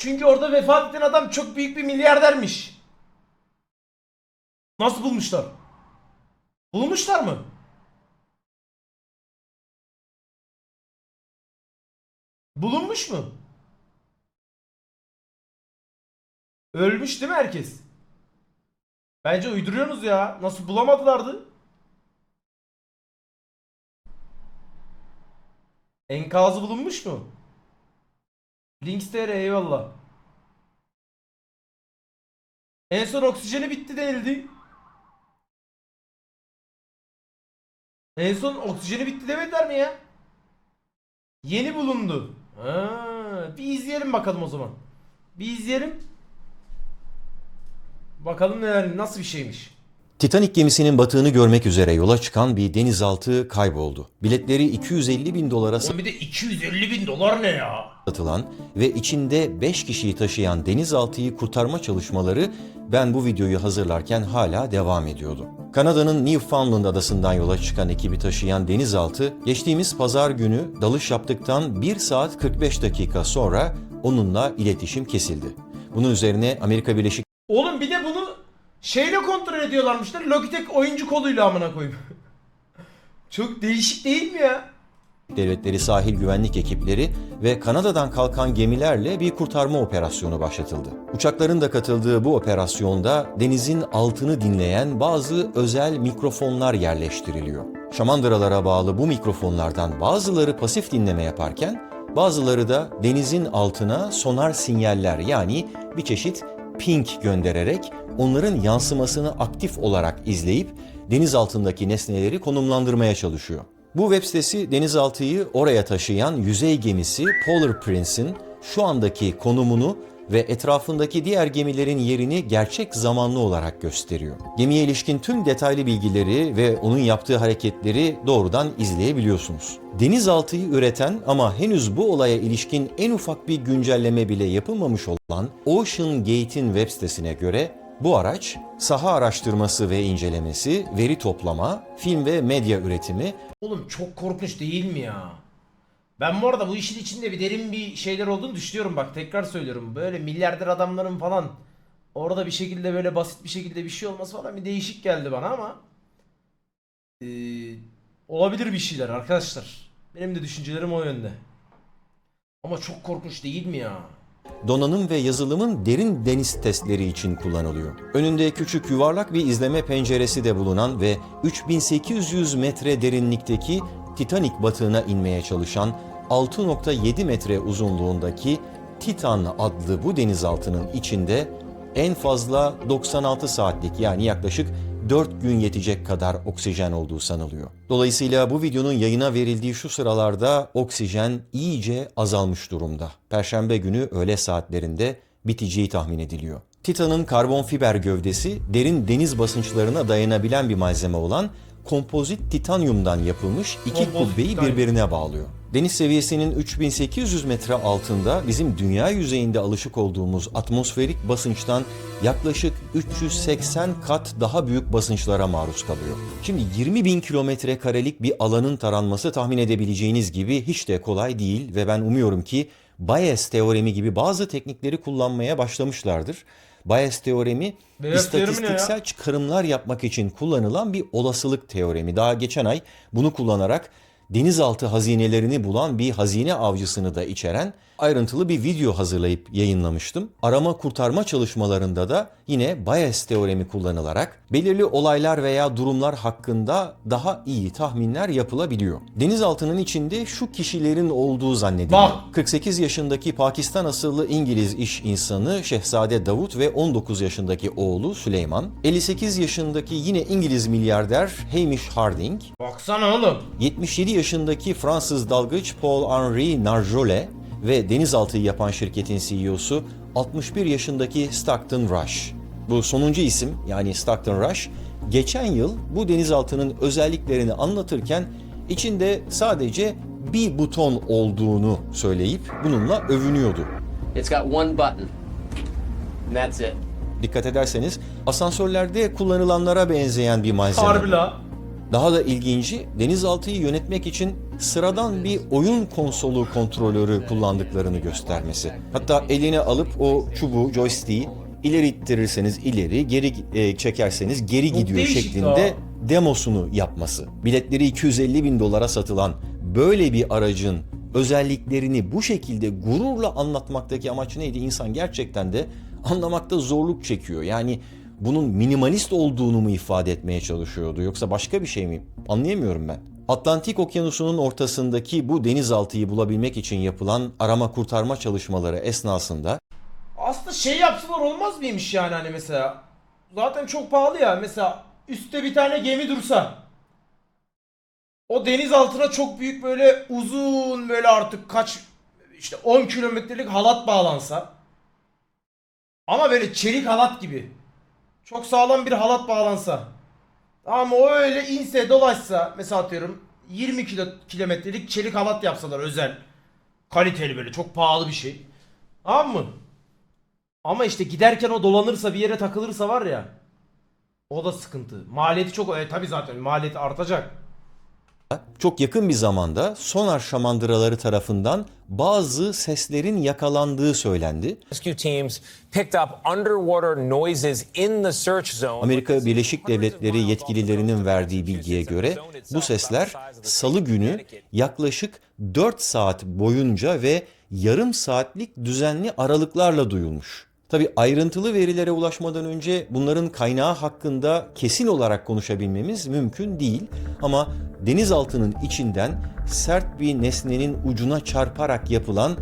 Çünkü orada vefat eden adam çok büyük bir milyardermiş. Nasıl bulmuşlar? Bulmuşlar mı? Bulunmuş mu? Ölmüş değil mi herkes? Bence uyduruyorsunuz ya. Nasıl bulamadılardı? Enkazı bulunmuş mu? Links.tr eyvallah. En son oksijeni bitti denildi. En son oksijeni bitti demediler mi ya? Yeni bulundu. Ha, bir izleyelim bakalım o zaman. Bir izleyelim. Bakalım neler nasıl bir şeymiş. Titanic gemisinin batığını görmek üzere yola çıkan bir denizaltı kayboldu. Biletleri 250 bin dolara Oğlum bir de 250 bin dolar ne ya? satılan ve içinde 5 kişiyi taşıyan denizaltıyı kurtarma çalışmaları ben bu videoyu hazırlarken hala devam ediyordu. Kanada'nın Newfoundland adasından yola çıkan ekibi taşıyan denizaltı geçtiğimiz pazar günü dalış yaptıktan 1 saat 45 dakika sonra onunla iletişim kesildi. Bunun üzerine Amerika Birleşik Oğlum bir de bunu şeyle kontrol ediyorlarmışlar. Logitech oyuncu koluyla amına koyayım. Çok değişik değil mi ya? Devletleri sahil güvenlik ekipleri ve Kanada'dan kalkan gemilerle bir kurtarma operasyonu başlatıldı. Uçakların da katıldığı bu operasyonda denizin altını dinleyen bazı özel mikrofonlar yerleştiriliyor. Şamandıralara bağlı bu mikrofonlardan bazıları pasif dinleme yaparken bazıları da denizin altına sonar sinyaller yani bir çeşit ping göndererek onların yansımasını aktif olarak izleyip deniz altındaki nesneleri konumlandırmaya çalışıyor. Bu web sitesi denizaltıyı oraya taşıyan yüzey gemisi Polar Prince'in şu andaki konumunu ve etrafındaki diğer gemilerin yerini gerçek zamanlı olarak gösteriyor. Gemiye ilişkin tüm detaylı bilgileri ve onun yaptığı hareketleri doğrudan izleyebiliyorsunuz. Denizaltıyı üreten ama henüz bu olaya ilişkin en ufak bir güncelleme bile yapılmamış olan Ocean Gate'in web sitesine göre bu araç saha araştırması ve incelemesi, veri toplama, film ve medya üretimi, Oğlum çok korkunç değil mi ya? Ben bu arada bu işin içinde bir derin bir şeyler olduğunu düşünüyorum bak tekrar söylüyorum. Böyle milyarder adamların falan orada bir şekilde böyle basit bir şekilde bir şey olması falan bir değişik geldi bana ama eee, olabilir bir şeyler arkadaşlar. Benim de düşüncelerim o yönde. Ama çok korkunç değil mi ya? donanım ve yazılımın derin deniz testleri için kullanılıyor. Önünde küçük yuvarlak bir izleme penceresi de bulunan ve 3800 metre derinlikteki Titanic batığına inmeye çalışan 6.7 metre uzunluğundaki Titan adlı bu denizaltının içinde en fazla 96 saatlik yani yaklaşık 4 gün yetecek kadar oksijen olduğu sanılıyor. Dolayısıyla bu videonun yayına verildiği şu sıralarda oksijen iyice azalmış durumda. Perşembe günü öğle saatlerinde biteceği tahmin ediliyor. Titan'ın karbon fiber gövdesi derin deniz basınçlarına dayanabilen bir malzeme olan kompozit titanyumdan yapılmış iki Kompozit kubbeyi titanyum. birbirine bağlıyor. Deniz seviyesinin 3800 metre altında bizim dünya yüzeyinde alışık olduğumuz atmosferik basınçtan yaklaşık 380 kat daha büyük basınçlara maruz kalıyor. Şimdi 20 bin kilometre karelik bir alanın taranması tahmin edebileceğiniz gibi hiç de kolay değil ve ben umuyorum ki Bayes teoremi gibi bazı teknikleri kullanmaya başlamışlardır. Bayes teoremi teoremi ne ya? istatistiksel çıkarımlar yapmak için kullanılan bir olasılık teoremi. Daha geçen ay bunu kullanarak denizaltı hazinelerini bulan bir hazine avcısını da içeren ayrıntılı bir video hazırlayıp yayınlamıştım. Arama kurtarma çalışmalarında da yine Bayes teoremi kullanılarak belirli olaylar veya durumlar hakkında daha iyi tahminler yapılabiliyor. Denizaltının içinde şu kişilerin olduğu zannediliyor. Bak. 48 yaşındaki Pakistan asıllı İngiliz iş insanı Şehzade Davut ve 19 yaşındaki oğlu Süleyman, 58 yaşındaki yine İngiliz milyarder Hamish Harding, Baksana oğlum. 77 yaşındaki Fransız dalgıç Paul-Henri Narjolet ve denizaltıyı yapan şirketin CEO'su 61 yaşındaki Stockton Rush. Bu sonuncu isim yani Stockton Rush geçen yıl bu denizaltının özelliklerini anlatırken içinde sadece bir buton olduğunu söyleyip bununla övünüyordu. It's got one button, and that's it. Dikkat ederseniz asansörlerde kullanılanlara benzeyen bir malzeme. Harbi la. Daha da ilginci denizaltıyı yönetmek için sıradan bir oyun konsolu kontrolörü kullandıklarını göstermesi. Hatta eline alıp o çubuğu, joystick'i ileri ittirirseniz ileri, geri e, çekerseniz geri gidiyor şeklinde demosunu yapması. Biletleri 250 bin dolara satılan böyle bir aracın özelliklerini bu şekilde gururla anlatmaktaki amaç neydi? İnsan gerçekten de anlamakta zorluk çekiyor. Yani bunun minimalist olduğunu mu ifade etmeye çalışıyordu yoksa başka bir şey mi? Anlayamıyorum ben. Atlantik Okyanusu'nun ortasındaki bu denizaltıyı bulabilmek için yapılan arama kurtarma çalışmaları esnasında Aslında şey yapsalar olmaz mıymış yani hani mesela. Zaten çok pahalı ya. Mesela üstte bir tane gemi dursa. O deniz altına çok büyük böyle uzun böyle artık kaç işte 10 kilometrelik halat bağlansa. Ama böyle çelik halat gibi. Çok sağlam bir halat bağlansa. Ama o öyle inse dolaşsa mesela atıyorum 20 kilo, kilometrelik çelik halat yapsalar özel. Kaliteli böyle çok pahalı bir şey. Tamam mı? Ama işte giderken o dolanırsa bir yere takılırsa var ya. O da sıkıntı. Maliyeti çok e, tabii zaten maliyeti artacak. Çok yakın bir zamanda sonar şamandıraları tarafından bazı seslerin yakalandığı söylendi. Amerika Birleşik Devletleri yetkililerinin verdiği bilgiye göre bu sesler salı günü yaklaşık 4 saat boyunca ve yarım saatlik düzenli aralıklarla duyulmuş. Tabi ayrıntılı verilere ulaşmadan önce bunların kaynağı hakkında kesin olarak konuşabilmemiz mümkün değil. Ama denizaltının içinden sert bir nesnenin ucuna çarparak yapılan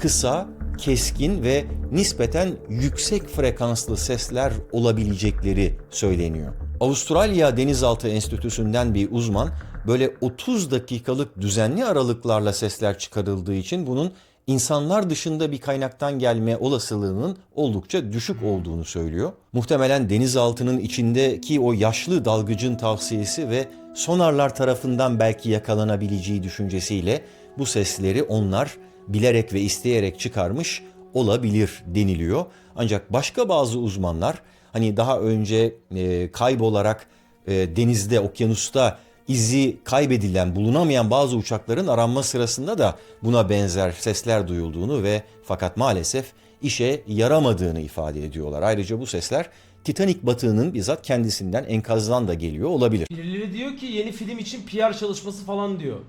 kısa, keskin ve nispeten yüksek frekanslı sesler olabilecekleri söyleniyor. Avustralya Denizaltı Enstitüsü'nden bir uzman böyle 30 dakikalık düzenli aralıklarla sesler çıkarıldığı için bunun insanlar dışında bir kaynaktan gelme olasılığının oldukça düşük olduğunu söylüyor. Muhtemelen denizaltının içindeki o yaşlı dalgıcın tavsiyesi ve sonarlar tarafından belki yakalanabileceği düşüncesiyle bu sesleri onlar bilerek ve isteyerek çıkarmış olabilir deniliyor. Ancak başka bazı uzmanlar hani daha önce e, kaybolarak e, denizde, okyanusta izi kaybedilen, bulunamayan bazı uçakların aranma sırasında da buna benzer sesler duyulduğunu ve fakat maalesef işe yaramadığını ifade ediyorlar. Ayrıca bu sesler Titanic batığının bizzat kendisinden enkazdan da geliyor olabilir. Birileri diyor ki yeni film için PR çalışması falan diyor.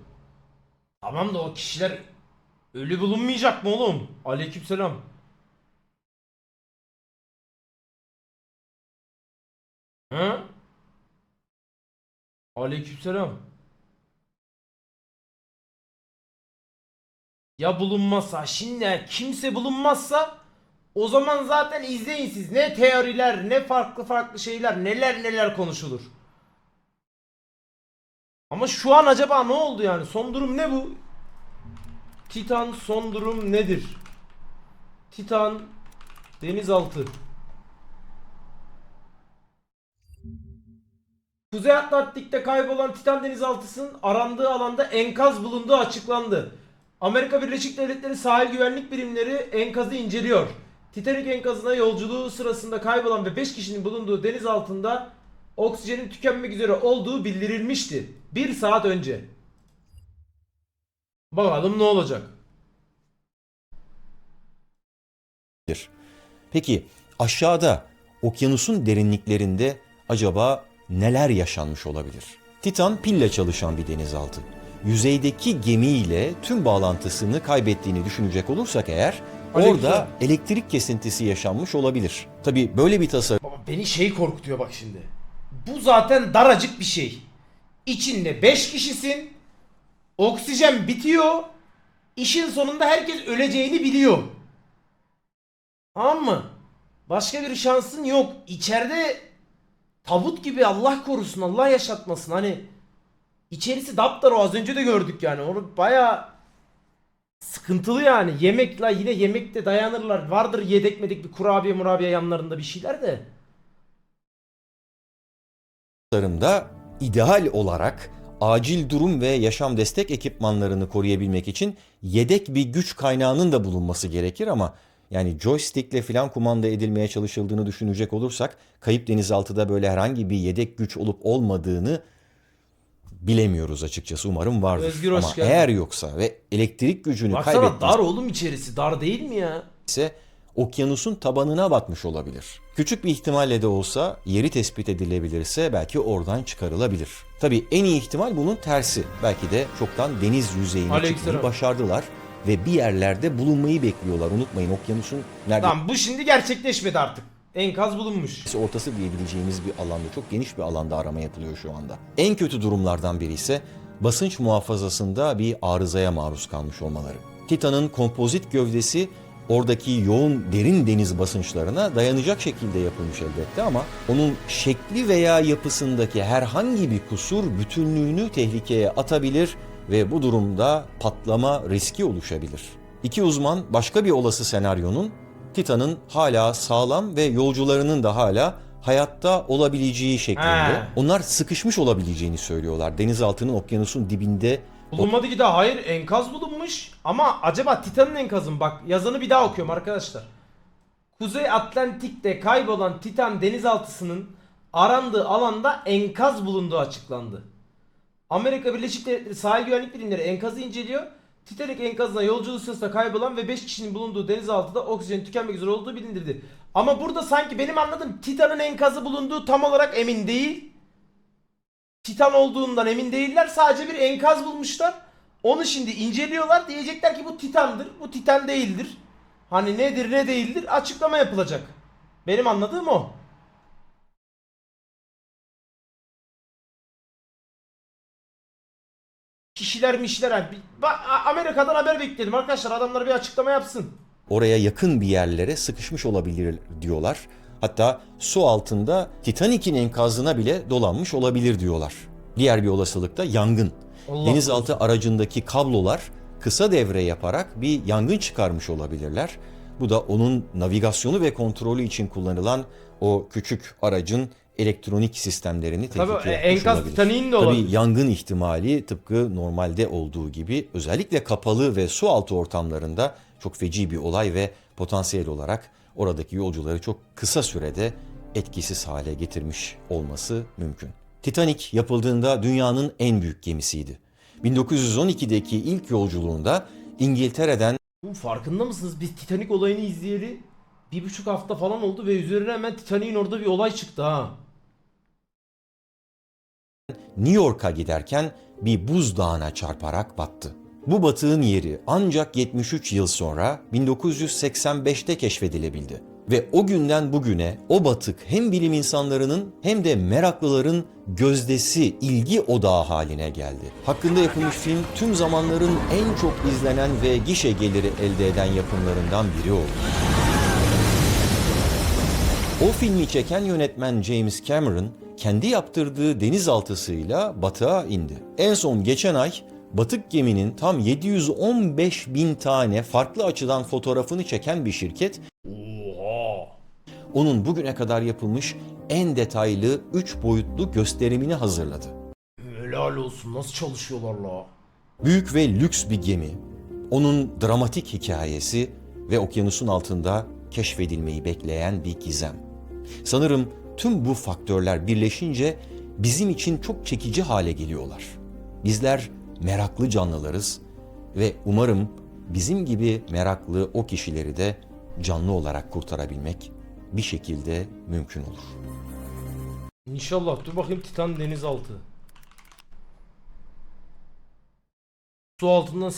Tamam da o kişiler ölü bulunmayacak mı oğlum? Aleykümselam. Hı? Aleykümselam. Ya bulunmazsa şimdi kimse bulunmazsa o zaman zaten izleyin siz ne teoriler ne farklı farklı şeyler neler neler konuşulur. Ama şu an acaba ne oldu yani? Son durum ne bu? Titan son durum nedir? Titan denizaltı. Kuzey Atlantik'te kaybolan Titan denizaltısının arandığı alanda enkaz bulunduğu açıklandı. Amerika Birleşik Devletleri sahil güvenlik birimleri enkazı inceliyor. Titanic enkazına yolculuğu sırasında kaybolan ve 5 kişinin bulunduğu deniz altında oksijenin tükenmek üzere olduğu bildirilmişti. Bir saat önce. Bakalım ne olacak. Peki aşağıda okyanusun derinliklerinde acaba neler yaşanmış olabilir? Titan pille çalışan bir denizaltı. Yüzeydeki gemiyle tüm bağlantısını kaybettiğini düşünecek olursak eğer orada elektrik kesintisi yaşanmış olabilir. Tabii böyle bir tasarım Baba beni şey korkutuyor bak şimdi. Bu zaten daracık bir şey. İçinde 5 kişisin. Oksijen bitiyor. İşin sonunda herkes öleceğini biliyor. Tamam mı? Başka bir şansın yok. İçeride tabut gibi Allah korusun Allah yaşatmasın. Hani içerisi daptar o az önce de gördük yani. Onu baya sıkıntılı yani. Yemekla yine yemekte dayanırlar. Vardır yedekmedik bir kurabiye murabiye yanlarında bir şeyler de. tasarımda ideal olarak acil durum ve yaşam destek ekipmanlarını koruyabilmek için yedek bir güç kaynağının da bulunması gerekir ama yani joystickle falan kumanda edilmeye çalışıldığını düşünecek olursak kayıp denizaltıda böyle herhangi bir yedek güç olup olmadığını Bilemiyoruz açıkçası umarım vardır. Özgür, Ama geldin. eğer yoksa ve elektrik gücünü Baksana kaybettiyse dar oğlum içerisi. Dar değil mi ya? okyanusun tabanına batmış olabilir. Küçük bir ihtimalle de olsa yeri tespit edilebilirse belki oradan çıkarılabilir. Tabii en iyi ihtimal bunun tersi. Belki de çoktan deniz yüzeyine Aleykümselam. çıkmayı başardılar ve bir yerlerde bulunmayı bekliyorlar. Unutmayın okyanusun neredeyse Tamam bu şimdi gerçekleşmedi artık. Enkaz bulunmuş. ortası diyebileceğimiz bir alanda, çok geniş bir alanda arama yapılıyor şu anda. En kötü durumlardan biri ise basınç muhafazasında bir arızaya maruz kalmış olmaları. Titan'ın kompozit gövdesi oradaki yoğun derin deniz basınçlarına dayanacak şekilde yapılmış elbette ama onun şekli veya yapısındaki herhangi bir kusur bütünlüğünü tehlikeye atabilir ve bu durumda patlama riski oluşabilir. İki uzman başka bir olası senaryonun Titan'ın hala sağlam ve yolcularının da hala hayatta olabileceği şeklinde. He. Onlar sıkışmış olabileceğini söylüyorlar. Denizaltının okyanusun dibinde Bulunmadı ki daha. Hayır enkaz bulunmuş. Ama acaba Titan'ın enkazı mı? Bak yazanı bir daha okuyorum arkadaşlar. Kuzey Atlantik'te kaybolan Titan denizaltısının arandığı alanda enkaz bulunduğu açıklandı. Amerika Birleşik Devletleri sahil güvenlik birimleri enkazı inceliyor. Titanic enkazına yolculuk sırasında kaybolan ve 5 kişinin bulunduğu denizaltıda oksijenin tükenmek üzere olduğu bilindirdi. Ama burada sanki benim anladığım Titan'ın enkazı bulunduğu tam olarak emin değil. Titan olduğundan emin değiller. Sadece bir enkaz bulmuşlar. Onu şimdi inceliyorlar. Diyecekler ki bu Titan'dır. Bu Titan değildir. Hani nedir ne değildir açıklama yapılacak. Benim anladığım o. Kişiler mişler yani. Bir- Amerika'dan haber bekledim arkadaşlar. Adamlar bir açıklama yapsın. oraya yakın bir yerlere sıkışmış olabilir diyorlar. Hatta su altında Titanic'in enkazına bile dolanmış olabilir diyorlar. Diğer bir olasılık da yangın. Allah Denizaltı aracındaki kablolar kısa devre yaparak bir yangın çıkarmış olabilirler. Bu da onun navigasyonu ve kontrolü için kullanılan o küçük aracın elektronik sistemlerini Tabii, tehlikeye e, enkaz olabilir. Titanic'in de Tabii olabilir. yangın ihtimali tıpkı normalde olduğu gibi özellikle kapalı ve su altı ortamlarında çok feci bir olay ve potansiyel olarak oradaki yolcuları çok kısa sürede etkisiz hale getirmiş olması mümkün. Titanic yapıldığında dünyanın en büyük gemisiydi. 1912'deki ilk yolculuğunda İngiltere'den Bu farkında mısınız? Biz Titanic olayını izleyeli bir buçuk hafta falan oldu ve üzerine hemen Titanic'in orada bir olay çıktı ha. New York'a giderken bir buzdağına çarparak battı. Bu batığın yeri ancak 73 yıl sonra 1985'te keşfedilebildi. Ve o günden bugüne o batık hem bilim insanlarının hem de meraklıların gözdesi, ilgi odağı haline geldi. Hakkında yapılmış film tüm zamanların en çok izlenen ve gişe geliri elde eden yapımlarından biri oldu. O filmi çeken yönetmen James Cameron kendi yaptırdığı denizaltısıyla batığa indi. En son geçen ay batık geminin tam 715 bin tane farklı açıdan fotoğrafını çeken bir şirket Oha. onun bugüne kadar yapılmış en detaylı 3 boyutlu gösterimini hazırladı. Helal olsun nasıl çalışıyorlar la. Büyük ve lüks bir gemi, onun dramatik hikayesi ve okyanusun altında keşfedilmeyi bekleyen bir gizem. Sanırım tüm bu faktörler birleşince bizim için çok çekici hale geliyorlar. Bizler meraklı canlılarız ve umarım bizim gibi meraklı o kişileri de canlı olarak kurtarabilmek bir şekilde mümkün olur. İnşallah dur bakayım Titan denizaltı. Su altından